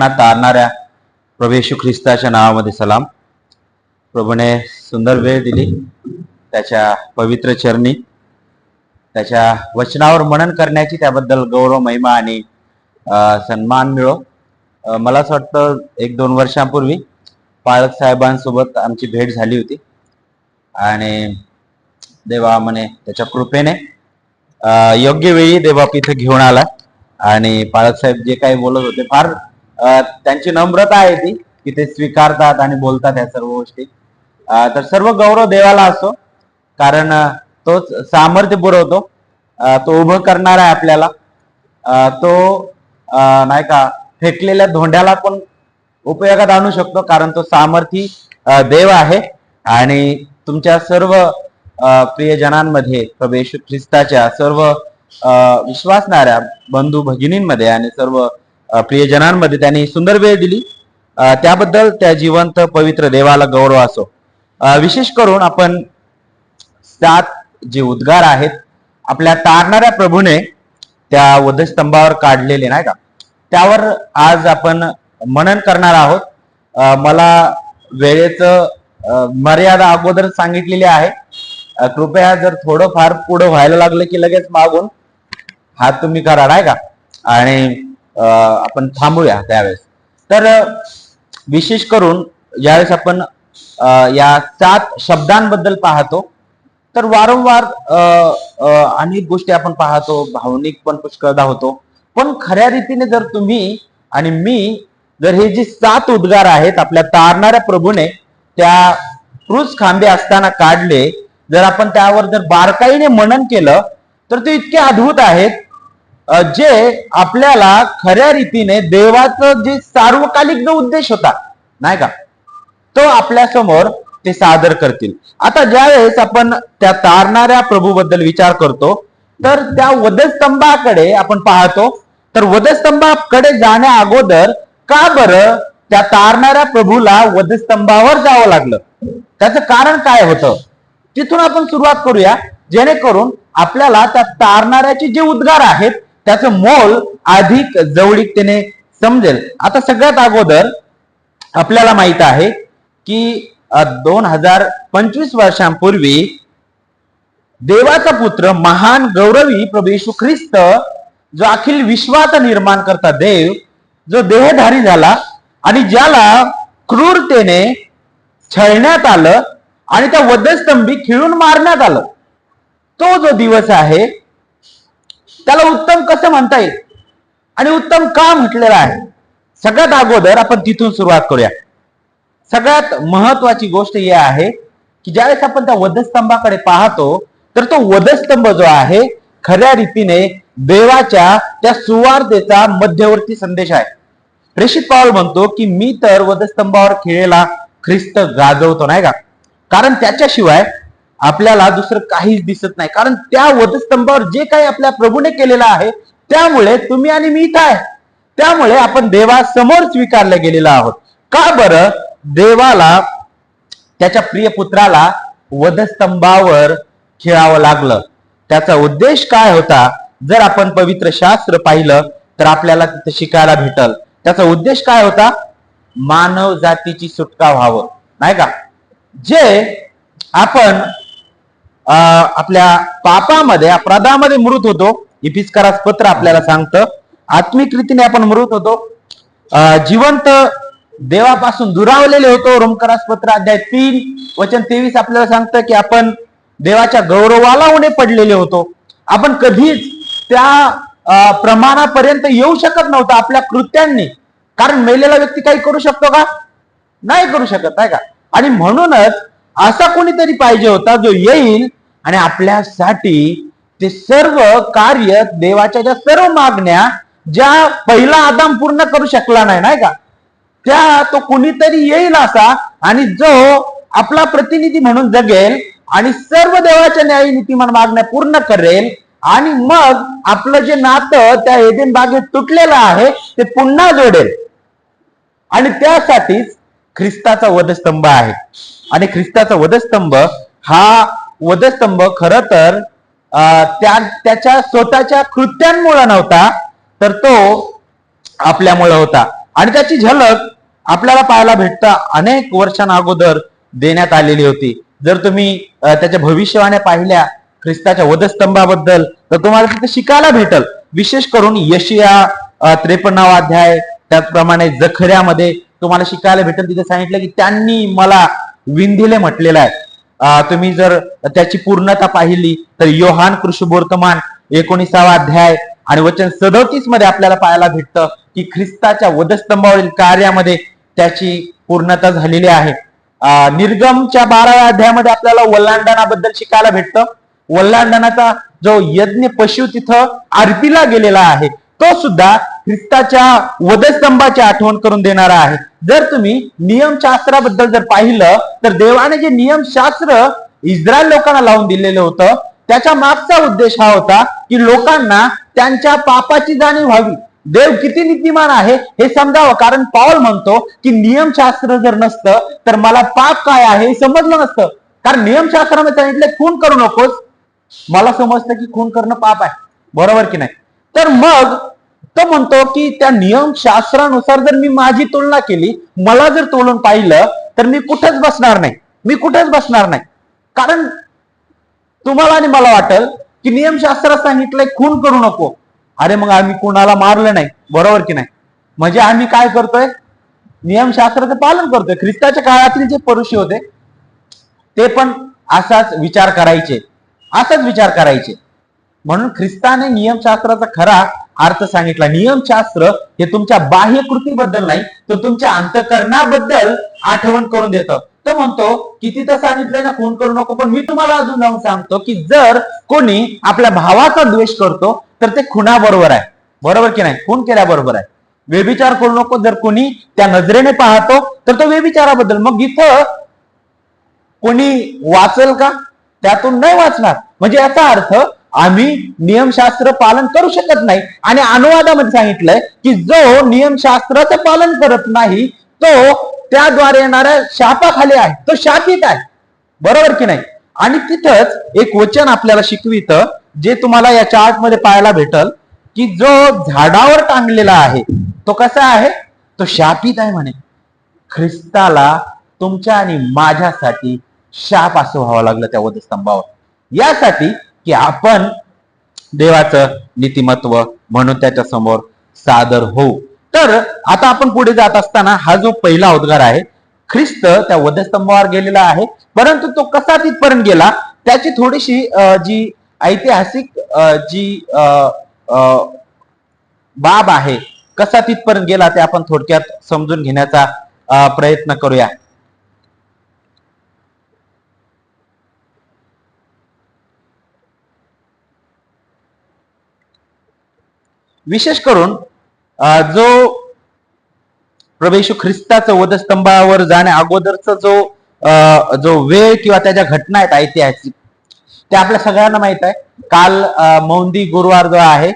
तारणाऱ्या प्रभेशू ख्रिस्ताच्या नावामध्ये सलाम. प्रभूने सुंदर वेळ दिली. त्याच्या पवित्र चरणी त्याच्या वचनावर मनन करण्याची त्याबद्दल गौरव महिमा आणि सन्मान मिळो. मला असं वाटतं एक दोन वर्षांपूर्वी पाळक साहेबांसोबत आमची भेट झाली होती. आणि देवा म्हणे त्याच्या कृपेने योग्य वेळी देवा इथे घेऊन आला. आणि पाळक साहेब जे काही बोलत होते फार त्यांची नम्रता आहे ती की ते स्वीकारतात आणि बोलतात या सर्व गोष्टी. तर सर्व गौरव देवाला असो कारण तोच सामर्थ्य पुरवतो. तो उभं करणार आहे आपल्याला. तो नाही का फेकलेल्या धोंड्याला पण उपयोगात आणू शकतो कारण तो सामर्थी देव आहे. आणि तुमच्या सर्व प्रियजनांमध्ये प्रवेश ख्रिस्ताच्या सर्व विश्वासणाऱ्या बंधू भगिनींमध्ये आणि सर्व प्रियजनांमध्ये त्यांनी सुंदर वेळ दिली. त्याबद्दल त्या जिवंत पवित्र देवाला गौरव असो. विशेष करून आपण सात जे उद्गार आहेत आपल्या तारणाऱ्या प्रभूने त्या वधस्तंभावर काढलेले नाही का? त्यावर आज आपण मनन करणार आहोत. मला वेळेचं मर्यादा अगोदर सांगितलेली आहे. कृपया जर थोडं फार पुढं व्हायला लागलं की लगेच मागून हात तुम्ही करा नाही का? आणि आपण थांबूया त्यावेळेस. तर विशेष करून ज्यावेळेस आपण या सात शब्दांबद्दल पाहतो तर वारंवार अनेक गोष्टी आपण पाहतो भावनिक पण पुष्कळदा होतो. पण खऱ्या रीतीने जर तुम्ही आणि मी जर हे जे सात उद्गार आहेत आपल्या तारणाऱ्या प्रभूने त्या क्रूज खांबे असताना काढले जर आपण त्यावर जर बारकाईने मनन केलं तर ते इतके अद्भुत आहेत जे आपल्याला खऱ्या रीतीने देवाचं जे सार्वकालिक जो उद्देश होता नाही का? तो आपल्यासमोर ते सादर करतील. आता ज्यावेळेस आपण त्या तारणाऱ्या प्रभूबद्दल विचार करतो तर त्या वधस्तंभाकडे आपण पाहतो तर वधस्तंभाकडे जाण्या अगोदर का बरं त्या तारणाऱ्या प्रभूला वधस्तंभावर जावं लागलं? त्याचं कारण काय होतं? तिथून आपण सुरुवात करूया. जेणेकरून आपल्याला त्या तारणाऱ्याचे जे उद्गार आहेत त्याचं मोल अधिक जवळीकतेने समजेल. आता सगळ्यात अगोदर आपल्याला माहीत आहे की दोन हजार पंचवीस वर्षांपूर्वी देवाचा पुत्र महान गौरवी प्रभू येशू ख्रिस्त जो अखिल विश्वाचा निर्माण करता देव जो देहधारी झाला आणि ज्याला क्रूरतेने छळण्यात आलं आणि त्या वधस्तंभी खिळून मारण्यात आलं. तो जो दिवस आहे त्याला उत्तम कसं म्हणता येईल? आणि उत्तम का म्हटलेलं आहे? सगळ्यात अगोदर आपण तिथून सुरुवात करूया. सगळ्यात महत्वाची गोष्ट ही आहे की ज्यावेळेस आपण त्या वधस्तंभाकडे पाहतो तर तो वधस्तंभ जो आहे खऱ्या रीतीने देवाच्या त्या सुवार्तेचा मध्यवर्ती संदेश आहे. प्रेषित पाऊल म्हणतो की मी तर वधस्तंभावर खेळेला ख्रिस्त गाजवतो नाही का? कारण त्याच्याशिवाय आपल्याला दुसरं काहीच दिसत नाही. कारण त्या वधस्तंभावर जे काही आपल्या प्रभूने केलेलं आहे त्यामुळे तुम्ही आणि मी काय आहे. त्यामुळे आपण देवासमोर स्वीकारले गेलेलो आहोत. का बरं? देवाला त्याच्या प्रिय पुत्राला वधस्तंभावर खेळावं लागलं. त्याचा उद्देश काय होता? जर आपण पवित्र शास्त्र पाहिलं तर आपल्याला तिथं शिकायला भेटल. त्याचा उद्देश काय होता? मानव जातीची सुटका व्हावं. नाही का? जे आपण आपल्या पापामध्ये अपराधामध्ये मृत होतो. इपिस्कारास पत्र आपल्याला सांगतं. आत्मिक रीतीने आपण मृत होतो. जिवंत देवापासून दुरावलेले होतो. रोमकरास पत्र अध्याय तीन वचन तेवीस आपल्याला सांगतं की आपण देवाच्या गौरवाला उणे पडलेले होतो. आपण कधीच त्या अं, प्रमाणापर्यंत येऊ शकत नव्हतं आपल्या कृत्यांनी. कारण मेलेला व्यक्ती काही करू शकतो का? नाही करू शकत आहे का? आणि म्हणूनच असा कोणीतरी पाहिजे होता जो येईल आणि आपल्यासाठी ते सर्व कार्य देवाच्या ज्या सर्व मागण्या ज्या पहिला आदाम पूर्ण करू शकला नाही नाही का? त्या तो कुणीतरी येईल असा आणि जो आपला प्रतिनिधी म्हणून जगेल आणि सर्व देवाच्या न्याय नीतिमान मागण्या पूर्ण करेल आणि मग आपलं जे नातं त्या एदेन बागेत तुटलेलं आहे ते पुन्हा जोडेल. आणि त्यासाठीच ख्रिस्ताचा वधस्तंभ आहे. आणि ख्रिस्ताचा वधस्तंभ हा वधस्तंभ खर तर त्या त्याच्या स्वतःच्या कृत्यांमुळे नव्हता तर तो आपल्यामुळे होता. आणि त्याची झलक आपल्याला पाहायला भेटता अनेक वर्षांना अगोदर देण्यात आलेली होती. जर तुम्ही त्याच्या भविष्यवाण्या पाहिल्या ख्रिस्ताच्या वधस्तंभाबद्दल तर तुम्हाला तिथे शिकायला भेटल. विशेष करून यशिया त्रेपन्नावा अध्याय त्याचप्रमाणे जखऱ्यामध्ये तुम्हाला शिकायला भेटेल. तिथे सांगितलं की त्यांनी मला विंधिले म्हटलेलं आहे. तुम्ही जर त्याची पूर्णता पाहिली तर योहान कृष्णवर्तमान एकोणीसावा अध्याय आणि वचन सदोतीसमध्ये आपल्याला पाहायला भेटतं की ख्रिस्ताच्या वधस्तंभावरील कार्यामध्ये त्याची पूर्णता झालेली आहे. निर्गमच्या बाराव्या अध्यायामध्ये आपल्याला वल्लांडनाबद्दल शिकायला भेटतं. वल्लांडनाचा जो यज्ञ पशु तिथं आरतीला गेलेला आहे तो सुद्धा ख्रिस्ताच्या वधस्तंभाची आठवण करून देणारा आहे. जर तुम्ही नियमशास्त्राबद्दल जर पाहिलं तर देवाने जे नियमशास्त्र इस्रायल लोकांना लावून दिलेलं होतं त्याच्या मागचा उद्देश हा होता की लोकांना त्यांच्या पापाची जाणीव व्हावी. देव किती नीतिमान आहे हे समजावं. कारण पाऊल म्हणतो की नियमशास्त्र जर नसतं तर मला पाप काय आहे हे समजलं नसतं. कारण नियमशास्त्रामध्ये सांगितलं खून करू नकोस. मला समजतं की खून करणं पाप आहे. बरोबर की नाही? तर मग तो म्हणतो की त्या नियमशास्त्रानुसार जर मी माझी तुलना केली मला जर तोलून पाहिलं तर मी कुठेच बसणार नाही. मी कुठेच बसणार नाही. कारण तुम्हाला आणि मला वाटेल की नियमशास्त्रात सांगितलंय खून करू नको. अरे मग आम्ही कुणाला मारलं नाही बरोबर की नाही? म्हणजे आम्ही काय करतोय? नियमशास्त्राचं पालन करतोय. ख्रिस्ताच्या काळातील जे परुषी होते ते पण असाच विचार करायचे. असाच विचार करायचे. म्हणून ख्रिस्ताने नियमशास्त्राचा खरा अर्थ सांगितला. नियमशास्त्र हे तुमच्या बाह्य कृतीबद्दल नाही तर तुमच्या अंतकरणाबद्दल आठवण करून देतं. तो म्हणतो किती तिथं सांगितलंय ना खून करू नको पण मी तुम्हाला अजून जाऊन सांगतो की जर कोणी आपल्या भावाचा द्वेष करतो तर ते खुणाबरोबर आहे. बरोबर की नाही? खून केल्याबरोबर आहे. व्यभिचार करू नको जर कोणी त्या नजरेने पाहतो तर तो व्यभिचाराबद्दल. मग इथं कोणी वाचेल का? त्यातून नाही वाचणार. म्हणजे याचा अर्थ आम्ही नियमशास्त्र पालन करू शकत नाही. आणि अनुवादामध्ये सांगितलंय की जो नियमशास्त्राचं पालन करत नाही तो त्याद्वारे येणाऱ्या शापाखाली आहे. तो शापित आहे. बरोबर की नाही? आणि तिथंच एक वचन आपल्याला शिकवित जे तुम्हाला या चार्टमध्ये पाहायला भेटल की जो झाडावर टांगलेला आहे तो कसा आहे? तो शापित आहे म्हणे. ख्रिस्ताला तुमच्या आणि माझ्यासाठी शाप असं व्हावं लागलं त्या वधस्तंभावर. यासाठी की आपण देवाचं नीतिमत्व म्हणून त्याच्यासमोर सादर होऊ. तर आता आपण पुढे जात असताना हा जो पहिला उद्गार आहे ख्रिस्त त्या वधस्तंभावर गेलेला आहे परंतु तो कसा तिथपर्यंत गेला त्याची थोडीशी जी ऐतिहासिक जी अं, अं, बाब आहे कसा तिथपर्यंत गेला ते आपण थोडक्यात समजून घेण्याचा प्रयत्न करूया. विशेष करून जो प्रवेशू ख्रिस्ताचं वधस्तंभावर जाण्या अगोदरचा जो जो वेळ किंवा त्याच्या घटना आहेत ऐतिहासिक ते आपल्या सगळ्यांना माहीत आहे. काल मौंदी गुरुवार जो आहे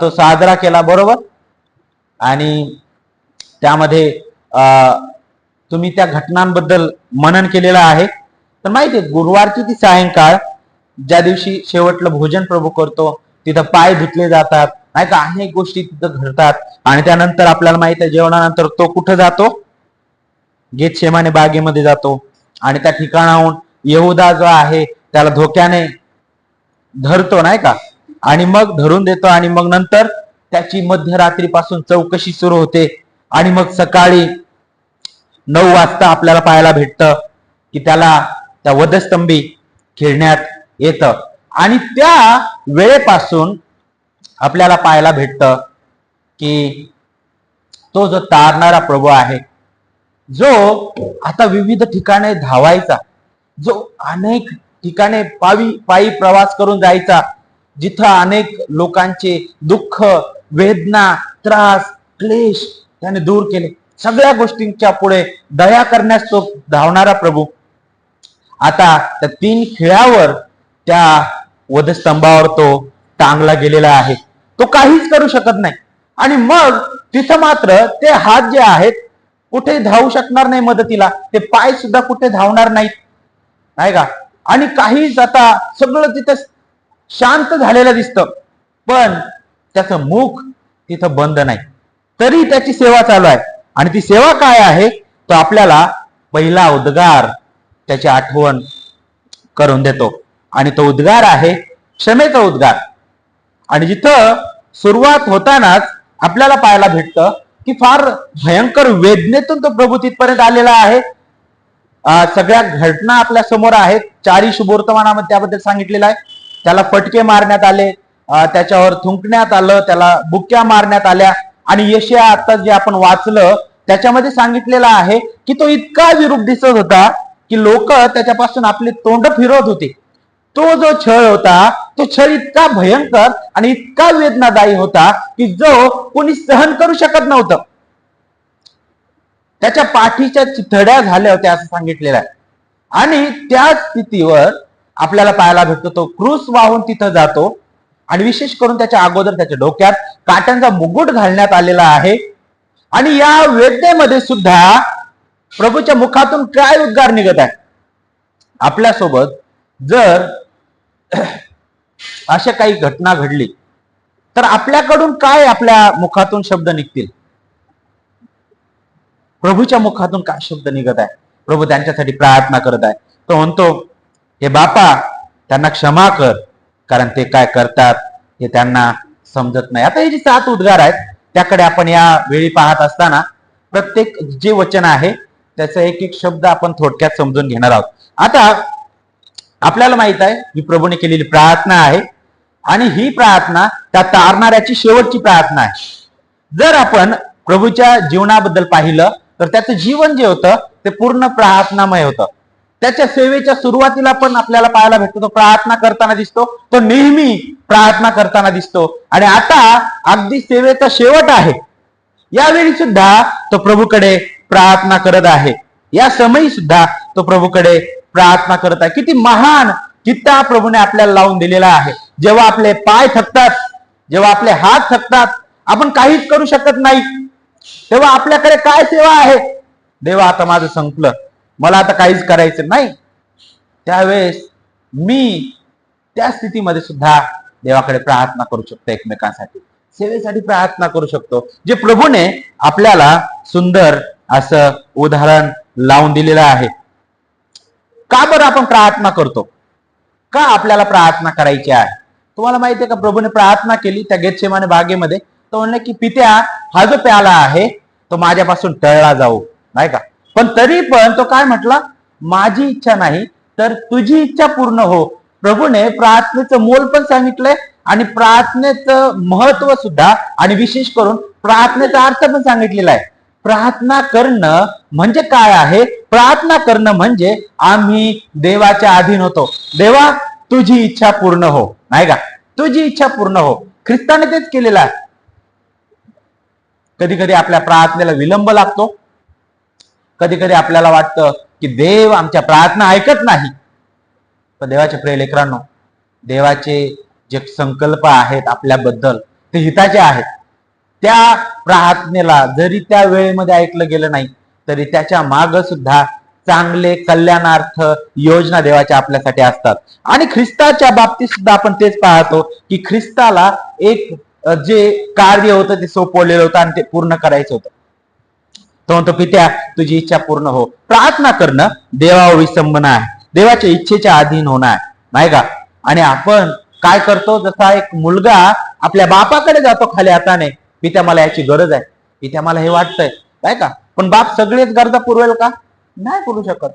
तो साजरा केला बरोबर? आणि त्यामध्ये तुम्ही त्या घटनांबद्दल मनन केलेलं आहे. तर माहिती आहे गुरुवारची ती सायंकाळ ज्या दिवशी शेवटलं भोजन प्रभू करतो तिथं पाय धुतले जातात नाही का? अनेक गोष्टी तिथं घडतात. आणि त्यानंतर आपल्याला माहीत आहे जेवणानंतर तो कुठं जातो? गेत शेमाने बागेमध्ये जातो. आणि त्या ठिकाणाहून येहुदा जो आहे त्याला धोक्याने धरतो नाही का? आणि मग धरून देतो आणि मग नंतर त्याची मध्यरात्रीपासून चौकशी सुरू होते. आणि मग सकाळी नऊ वाजता आपल्याला पाहायला भेटतं की त्याला त्या वधस्तंभी खेळण्यात येतं. आणि त्या वेळेपासून आपल्याला पाहायला भेटतं की तो जो तारणारा प्रभू आहे जो आता विविध ठिकाणे धावायचा जो अनेक ठिकाणे पावी पायी प्रवास करून जायचा जिथं अनेक लोकांचे दुःख वेदना त्रास क्लेश त्याने दूर केले. सगळ्या गोष्टींच्या पुढे दया करण्यास तो धावणारा प्रभू. आता त्या तीन खिळ्यावर त्या वधस्तंभावर तो टांगला गेलेला आहे. तो काहीच करू शकत नाही. आणि मग तिथं मात्र ते हात जे आहेत कुठे धावू शकणार नाही मदतीला. ते पाय सुद्धा कुठे धावणार नाहीत. नाही का? आणि काहीच आता सगळं तिथं शांत झालेलं दिसतं. पण त्याचं मुख तिथं बंद नाही. तरी त्याची सेवा चालू आहे. आणि ती सेवा काय आहे? तो आपल्याला पहिला उद्गार त्याची आठवण करून देतो. आणि तो उद्गार आहे क्षमेचा उद्गार. आणि जिथं सुरुवात होतानाच आपल्याला पाहायला भेटतं की फार भयंकर वेदनेतून तो प्रभू तिथपर्यंत आलेला आहे. सगळ्या घटना आपल्यासमोर आहेत. चारी शुभवर्तमानामध्ये त्याबद्दल सांगितलेलं आहे. त्याला फटके मारण्यात आले. त्याच्यावर थुंकण्यात आलं. त्याला बुक्या मारण्यात आल्या. आणि यशया आता जे आपण वाचलं त्याच्यामध्ये सांगितलेलं आहे की तो इतका विरूप दिसत होता की लोक त्याच्यापासून आपले तोंड फिरवत होते. तो जो छळ होता तो छळ इतका भयंकर आणि इतका वेदनादायी होता की जो कोणी सहन करू शकत नव्हतं. त्याच्या पाठीच्या चिथड्या झाल्या होत्या असं सांगितलेलं आहे. आणि त्या स्थितीवर आपल्याला पाहायला भेटतो तो क्रूस वाहून तिथं जातो आणि विशेष करून त्याच्या अगोदर त्याच्या डोक्यात काट्यांचा मुकुट घालण्यात आलेला आहे. आणि या वेदनेमध्ये सुद्धा प्रभूच्या मुखातून काय उद्गार निघत आहे? आपल्यासोबत जर अशा काही घटना घडली तर आपल्याकडून काय आपल्या मुखातून शब्द निघतील? प्रभूच्या मुखातून काय शब्द निघत आहे? प्रभू त्यांच्यासाठी प्रार्थना करत आहे. तो म्हणतो हे बापा त्यांना क्षमा कर कारण ते काय करतात हे त्यांना समजत नाही. आता हे जे सात उद्गार आहेत त्याकडे आपण या वेळी पाहत असताना प्रत्येक जे वचन आहे त्याचा एक एक शब्द आपण थोडक्यात समजून घेणार आहोत. आता आपल्याला माहीत आहे ही प्रभूने केलेली प्रार्थना आहे. आणि ही प्रार्थना त्या तारणाऱ्याची शेवटची प्रार्थना आहे. जर आपण प्रभूच्या जीवनाबद्दल पाहिलं तर त्याचं जीवन जे होतं ते पूर्ण प्रार्थनामय होतं. त्याच्या सेवेच्या सुरुवातीला पण आपल्याला पाहायला भेटतो तो प्रार्थना करताना दिसतो तो नेहमी प्रार्थना करताना दिसतो. आणि आता अगदी सेवेचा शेवट आहे. यावेळी सुद्धा तो प्रभूकडे प्रार्थना करत आहे. या समयी सुद्धा तो प्रभूकडे प्रार्थना करत आहे. किती महान चित्ता प्रभूने आपल्याला लावून दिलेला आहे. जेव्हा आपले पाय थकतात जेव्हा आपले हात थकतात आपण काहीच करू शकत नाही. तेव्हा आपल्याकडे काय सेवा आहे? देवा आता माझं संपलं. मला आता काहीच करायचं नाही. त्यावेळेस मी त्या स्थितीमध्ये सुद्धा देवाकडे प्रार्थना करू शकतो एकमेकांसाठी. सेवेसाठी प्रार्थना करू शकतो. जे प्रभूने आपल्याला सुंदर असं उदाहरण लावून दिलेलं आहे. का बरं आपण प्रार्थना करतो? का आपल्याला प्रार्थना करायची आहे? तुम्हाला माहिती आहे का प्रभूने प्रार्थना केली त्या गेतशेमाने बागेमध्ये. तो म्हणले की पित्या हा जो प्याला आहे तो माझ्यापासून टळला जाऊ. नाही का? पण तरी पण तो काय म्हटला माझी इच्छा नाही तर तुझी इच्छा पूर्ण हो. प्रभूने प्रार्थनेचं मोल पण सांगितलंय आणि प्रार्थनेचं महत्त्व सुद्धा आणि विशेष करून प्रार्थनेचा अर्थ पण सांगितलेला आहे. प्रार्थना करणं म्हणजे काय आहे? प्रार्थना करणं म्हणजे आम्ही देवाच्या अधीन होतो. देवा तुझी इच्छा पूर्ण हो. नाही का? तुझी इच्छा पूर्ण हो. ख्रिस्ताने तेच केलेलं आहे. कधी कधी आपल्या प्रार्थनेला विलंब लागतो. कधी कधी आपल्याला वाटतं की देव आमच्या प्रार्थना ऐकत नाही. पण देवाच्या प्रिय लेकरांनो देवाचे जे संकल्प आहेत आपल्याबद्दल ते हिताचे आहेत. त्या प्रार्थनेला जरी त्या वेळेमध्ये ऐकलं गेलं नाही तरी त्याच्या माग सुद्धा चांगले कल्याणार्थ योजना देवाच्या आपल्यासाठी असतात. आणि ख्रिस्ताच्या बाबतीत सुद्धा आपण तेच पाहतो की ख्रिस्ताला एक जे कार्य होतं ते सोपवलेलं होतं आणि ते पूर्ण करायचं होतं. तो म्हणतो पित्या तुझी इच्छा पूर्ण हो. प्रार्थना करणं देवावर विसंबन आहे. देवाच्या इच्छेच्या अधीन होणं आहे. नाही का? आणि आपण काय करतो? जसा एक मुलगा आपल्या बापाकडे जातो खाली हाताने पित्या मला याची गरज आहे. पित्या मला हे वाटतंय. काय का? पण बाप सगळेच गरजा पुरवेल का? नाही पुरू शकत.